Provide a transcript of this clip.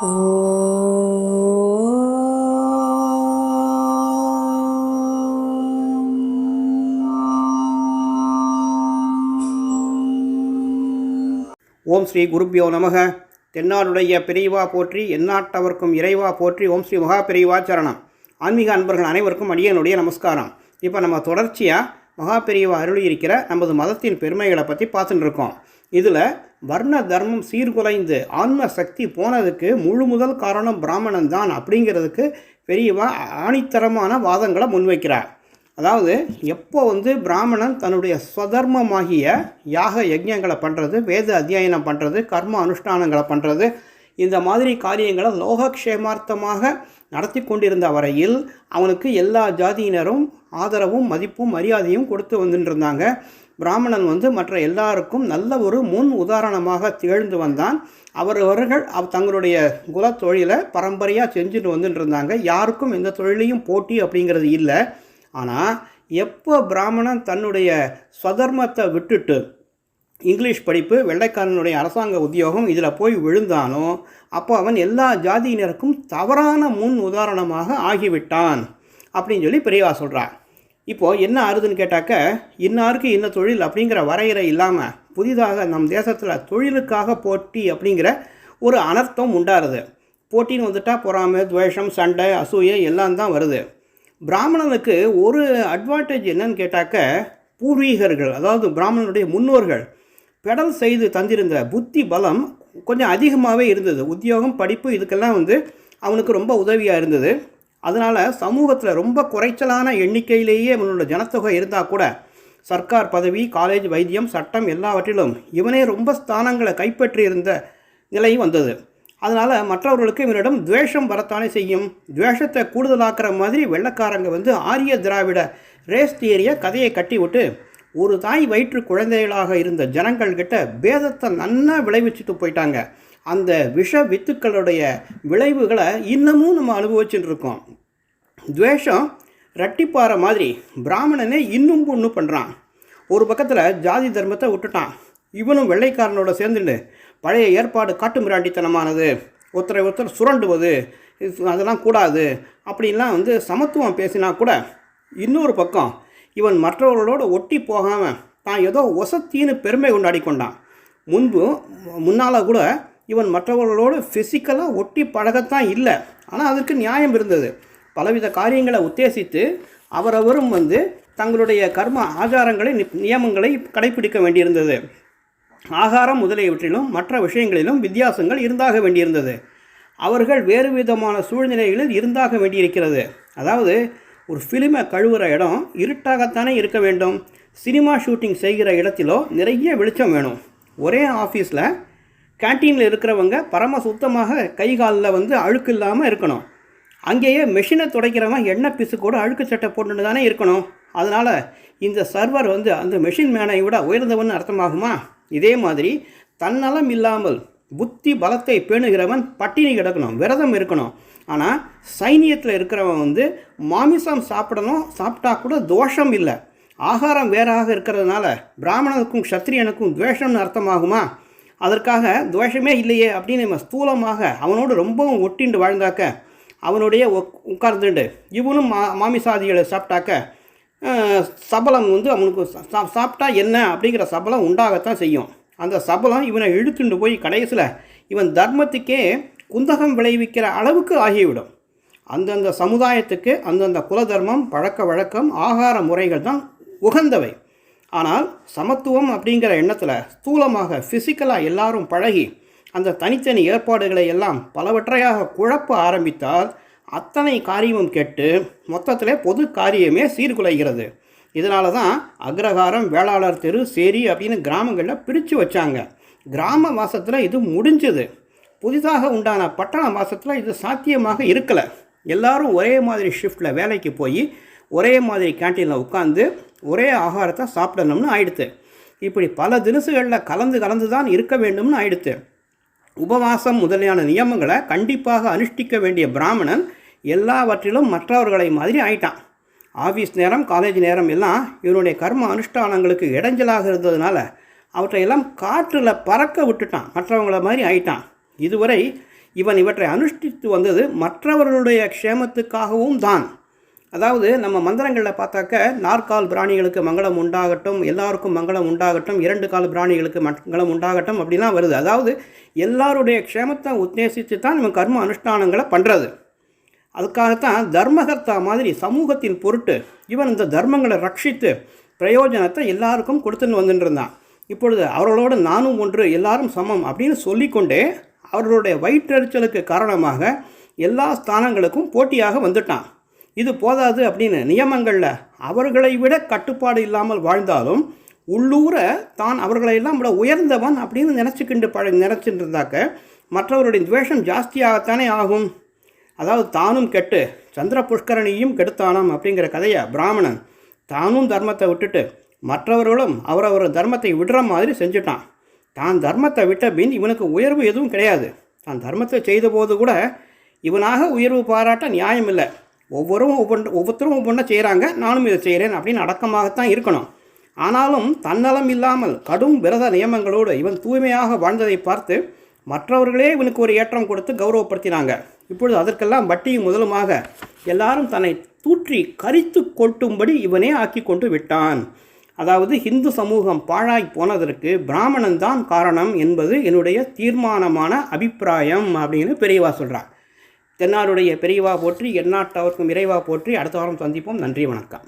ஓம் ஸ்ரீ குருப்பியோ நமக. தென்னாடுடைய பெரியவா போற்றி எந்நாட்டவர்க்கும் இறைவா போற்றி ஓம் ஸ்ரீ மகா பெரியவா சரணம். ஆன்மீக அன்பர்கள் அனைவருக்கும் அடியனுடைய நமஸ்காரம். இப்போ நம்ம தொடர்ச்சியாக மகா பெரியவா அருளி இருக்கிற நமது மதத்தின் பெருமைகளை பற்றி பார்த்துட்டு இருக்கோம் இதில் வர்ண தர்மம் சீர்குலைந்து ஆன்ம சக்தி போனதுக்கு முழு முதல் காரணம் பிராமணன் தான் அப்படிங்கிறதுக்கு பெரியவா ஆணித்தரமான வாதங்களை முன்வைக்கிறார். அதாவது எப்போ வந்து பிராமணன் தன்னுடைய ஸ்வதர்மமாகிய யாக யஜ்யங்களை பண்ணுறது வேத அத்தியாயனம் பண்ணுறது கர்ம அனுஷ்டானங்களை பண்ணுறது இந்த மாதிரி காரியங்களை லோகக்ஷேமார்த்தமாக நடத்தி கொண்டிருந்த வரையில் அவனுக்கு எல்லா ஜாதியினரும் ஆதரவும் மதிப்பும் மரியாதையும் கொடுத்து வந்துட்டுருந்தாங்க பிராமணன் வந்து மற்ற எல்லாருக்கும் நல்ல ஒரு முன் உதாரணமாக திகழ்ந்து வந்தான். அவரவர்கள் அவ தங்களுடைய குல தொழிலை பரம்பரையாக செஞ்சுட்டு வந்துட்டு இருந்தாங்க யாருக்கும் எந்த தொழிலையும் போட்டி அப்படிங்கிறது இல்லை. ஆனால் எப்போ பிராமணன் தன்னுடைய ஸ்வதர்மத்தை விட்டுட்டு இங்கிலீஷ் படிப்பு வெள்ளைக்காரனுடைய அரசாங்க உத்தியோகம் இதில் போய் விழுந்தானோ அப்போ அவன் எல்லா ஜாதியினருக்கும் தவறான முன் உதாரணமாக ஆகிவிட்டான் அப்படின்னு சொல்லி பெரியவா சொல்கிறார் இப்போது என்ன ஆறுதுன்னு கேட்டாக்க இன்னாருக்கு இன்ன தொழில் அப்படிங்கிற வரையறை இல்லாமல் புதிதாக நம் தேசத்தில் தொழிலுக்காக போட்டி அப்படிங்கிற ஒரு அனர்த்தம் உண்டாருது. போட்டின்னு வந்துட்டால் பொறாமை துவேஷம் சண்டை அசூயை எல்லாம் தான் வருது. பிராமணனுக்கு ஒரு அட்வான்டேஜ் என்னன்னு கேட்டாக்க பூர்வீகர்கள் அதாவது பிராமணனுடைய முன்னோர்கள் பெடல் செய்து தந்திருந்த புத்தி பலம் கொஞ்சம் அதிகமாகவே இருந்தது. உத்தியோகம் படிப்பு இதுக்கெல்லாம் வந்து அவனுக்கு ரொம்ப உதவியாக இருந்தது. அதனால் சமூகத்தில் ரொம்ப குறைச்சலான எண்ணிக்கையிலேயே இவனோட ஜனத்தொகை இருந்தால் கூட சர்க்கார் பதவி காலேஜ் வைத்தியம் சட்டம் எல்லாவற்றிலும் இவனே ரொம்ப ஸ்தானங்களை கைப்பற்றியிருந்த நிலை வந்தது. அதனால் மற்றவர்களுக்கு இவனிடம் துவேஷம் வரத்தானே செய்யும்? துவேஷத்தை கூடுதலாக்குற மாதிரி வெள்ளக்காரங்க வந்து ஆரிய திராவிட ரேஸ் தியரியை கதையை கட்டி விட்டு ஒரு தாய் வயிற்று குழந்தைகளாக இருந்த ஜனங்கள்கிட்ட பேதத்தை நன்னா விளைவிச்சுட்டு போயிட்டாங்க. அந்த விஷ வித்துக்களுடைய விளைவுகளை இன்னமும் நம்ம அனுபவிச்சுட்டு இருக்கோம். துவேஷம் ரட்டிப்பாற மாதிரி பிராமணனே இன்னும் பொண்ணு பண்ணுறான் ஒரு பக்கத்தில் ஜாதி தர்மத்தை விட்டுட்டான். இவனும் வெள்ளைக்காரனோட சேர்ந்துட்டு பழைய ஏற்பாடு காட்டு மிராண்டித்தனமானது. ஒருத்தரை ஒருத்தர் சுரண்டுவது அதெல்லாம் கூடாது. அப்படின்லாம் வந்து சமத்துவம் பேசினா கூட இன்னொரு பக்கம் இவன் மற்றவர்களோடு ஒட்டி போகாமல் தான் ஏதோ ஒசத்தின்னு பெருமை கொண்டாடி கொண்டான். முன்பு முன்னால் கூட இவன் மற்றவர்களோடு ஃபிசிக்கலாக ஒட்டி பழகத்தான் இல்லை. ஆனால் அதற்கு நியாயம் இருந்தது. பலவித காரியங்களை உத்தேசித்து அவரவரும் வந்து தங்களுடைய கர்ம ஆச்சாரங்களை நியமங்களை கடைபிடிக்க வேண்டியிருந்தது. ஆகாரம் முதலியவற்றிலும் மற்ற விஷயங்களிலும் வித்தியாசங்கள் இருந்தாக வேண்டியிருந்தது. அவர்கள் வேறு விதமான சூழ்நிலைகளில் இருந்தாக வேண்டியிருக்கிறது. அதாவது ஒரு ஃபிலிமை கழுவுற இடம் இருட்டாகத்தானே இருக்க வேண்டும்? சினிமா ஷூட்டிங் செய்கிற இடத்திலோ நிறைய வெளிச்சம் வேணும். ஒரே ஆஃபீஸில் கேன்டீனில் இருக்கிறவங்க பரம சுத்தமாக கை காலில் வந்து அழுக்கு இல்லாமல் இருக்கணும். அங்கேயே மெஷினை துடைக்கிறவன் எண்ணெய் பிசு கூட அழுக்கு சட்டை போட்டுன்னு தானே இருக்கணும். அதனால் இந்த சர்வர் வந்து அந்த மெஷின் மேனை விட உயர்ந்தவன் அர்த்தமாகுமா? இதே மாதிரி தன்னலம் இல்லாமல் புத்தி பலத்தை பேணுகிறவன் பட்டினி கிடக்கணும் விரதம் இருக்கணும். ஆனால் சைனியத்தில் இருக்கிறவன் வந்து மாமிசம் சாப்பிடணும் சாப்பிட்டா கூட தோஷம் இல்லை. ஆகாரம் வேறாக இருக்கிறதுனால பிராமணனுக்கும் க்ஷத்ரியனுக்கும் துவேஷம்னு அர்த்தமாகுமா? அதற்காக துவேஷமே இல்லையே அப்படின்னு நம்ம ஸ்தூலமாக அவனோடு ரொம்பவும் ஒட்டிண்டு வாழ்ந்தாக்க அவனுடைய உக்- உட்கார்ந்துண்டு. இவனும் மா மாமிசாதிகளை சாப்பிட்டாக்க சபலம் வந்து அவனுக்கு சா- சா- சாப்பிட்டா என்ன அப்படிங்கிற சபலம் உண்டாகத்தான் செய்யும். அந்த சபலம் இவனை இழுத்துண்டு போய் கடைசியில் இவன் தர்மத்துக்கே குந்தகம் விளைவிக்கிற அளவுக்கு ஆகிவிடும். அந்தந்த சமுதாயத்துக்கு அந்தந்த குலதர்மம் பழக்க வழக்கம் ஆகார முறைகள் தான் உகந்தவை. ஆனால் சமத்துவம் அப்படிங்கிற எண்ணத்தில் ஸ்தூலமாக ஃபிசிக்கலாக எல்லாரும் பழகி அந்த தனித்தனி ஏற்பாடுகளை எல்லாம் பலவற்றையாக குழப்ப ஆரம்பித்தால் அத்தனை காரியமும் கெட்டு மொத்தத்தில் பொது காரியமே சீர்குலைகிறது. இதனால தான் அக்ரஹாரம் வேளாளர் தெரு சேரி அப்படின்னு கிராமங்களில் பிரித்து வச்சாங்க. கிராம வாசத்தில் இது முடிஞ்சது. புதிதாக உண்டான பட்டண மாதத்தில் இது சாத்தியமாக இருக்கலை. எல்லாரும் ஒரே மாதிரி ஷிஃப்ட்டில் வேலைக்கு போய் ஒரே மாதிரி கேன்டீனில் உட்காந்து ஒரே ஆகாரத்தை சாப்பிடணும்னு ஆயிடுத்து. இப்படி பல தினசுகளில் கலந்து கலந்து தான் இருக்க வேண்டும்னு ஆயிடுத்து. உபவாசம் முதலியான நியமங்களை கண்டிப்பாக அனுஷ்டிக்க வேண்டிய பிராமணன் எல்லாவற்றிலும் மற்றவர்களை மாதிரி ஆயிட்டான். ஆஃபீஸ் நேரம் காலேஜ் நேரம் எல்லாம் இவனுடைய கர்ம அனுஷ்டானங்களுக்கு இடைஞ்சலாக இருந்ததுனால அவற்றையெல்லாம் காற்றில் பறக்க விட்டுட்டான். மற்றவங்கள மாதிரி ஆயிட்டான். இதுவரை இவன் இவற்றை அனுஷ்டித்து வந்தது மற்றவர்களுடைய க்ஷேமத்துக்காகவும் தான். அதாவது நம்ம மந்திரங்களில் பார்த்தாக்க நாற்கால் பிராணிகளுக்கு மங்களம் உண்டாகட்டும் எல்லாருக்கும் மங்களம் உண்டாகட்டும் இரண்டு கால் பிராணிகளுக்கு மங்களம் உண்டாகட்டும் அப்படிலாம் வருது. அதாவது எல்லாருடைய க்ஷேமத்தை உத்தேசித்து தான் நம்ம கர்ம அனுஷ்டானங்களை பண்ணுறது அதுக்காகத்தான் தர்மகர்த்தா மாதிரி சமூகத்தின் பொருட்டு இவன் இந்த தர்மங்களை ரட்சித்து பிரயோஜனத்தை எல்லாருக்கும் கொடுத்துன்னு வந்துட்டு இருந்தான். இப்பொழுது அவர்களோடு நானும் ஒன்று எல்லாரும் சமம் அப்படின்னு சொல்லிக்கொண்டே அவர்களுடைய வயிற்றெரிச்சலுக்கு காரணமாக எல்லா ஸ்தானங்களுக்கும் போட்டியாக வந்துட்டான். இது போதாது அப்படின்னு நியமங்களில் அவர்களை விட கட்டுப்பாடு இல்லாமல் வாழ்ந்தாலும் உள்ளூர தான் அவர்களையெல்லாம் விட உயர்ந்தவன் அப்படின்னு நினச்சிக்கிண்டு பழ நினச்சிட்டு இருந்தாக்க மற்றவருடைய துவேஷம் ஜாஸ்தியாகத்தானே ஆகும். அதாவது தானும் கெட்டு சந்திர புஷ்கரணியும் கெடுத்தானாம் அப்படிங்கிற கதையை பிராமணன் தானும் தர்மத்தை விட்டுட்டு மற்றவர்களும் அவரவர் தர்மத்தை விடுற மாதிரி செஞ்சுட்டான். தான் தர்மத்தை விட்ட பின் இவனுக்கு உயர்வு எதுவும் கிடையாது. தான் தர்மத்தை செய்தபோது கூட இவனாக உயர்வு பாராட்ட நியாயம் இல்லை. ஒவ்வொரும் ஒவ்வொன்று ஒவ்வொருத்தரும் ஒவ்வொன்றா செய்கிறாங்க நானும் இதை செய்கிறேன் அப்படின்னு அடக்கமாகத்தான் இருக்கணும். ஆனாலும் தன்னலம் இல்லாமல் கடும் விரத நியமங்களோடு இவன் தூய்மையாக வாழ்ந்ததை பார்த்து மற்றவர்களே இவனுக்கு ஒரு ஏற்றம் கொடுத்து கௌரவப்படுத்தினாங்க. இப்பொழுது அதற்கெல்லாம் வட்டியும் முதலுமாக எல்லாரும் தன்னை தூற்றி கரித்து கொட்டும்படி இவனே ஆக்கி கொண்டு விட்டான். அதாவது இந்து சமூகம் பாழாய் போனதற்கு பிராமணன் தான் காரணம் என்பது என்னுடைய தீர்மானமான அபிப்பிராயம் அப்படின்னு பெரியவா சொல்கிறார் தென்னாருடைய பெரியவா போற்றி எந்நாட்டவர்க்கும் இறைவா போற்றி அடுத்த வாரம் சந்திப்போம். நன்றி வணக்கம்.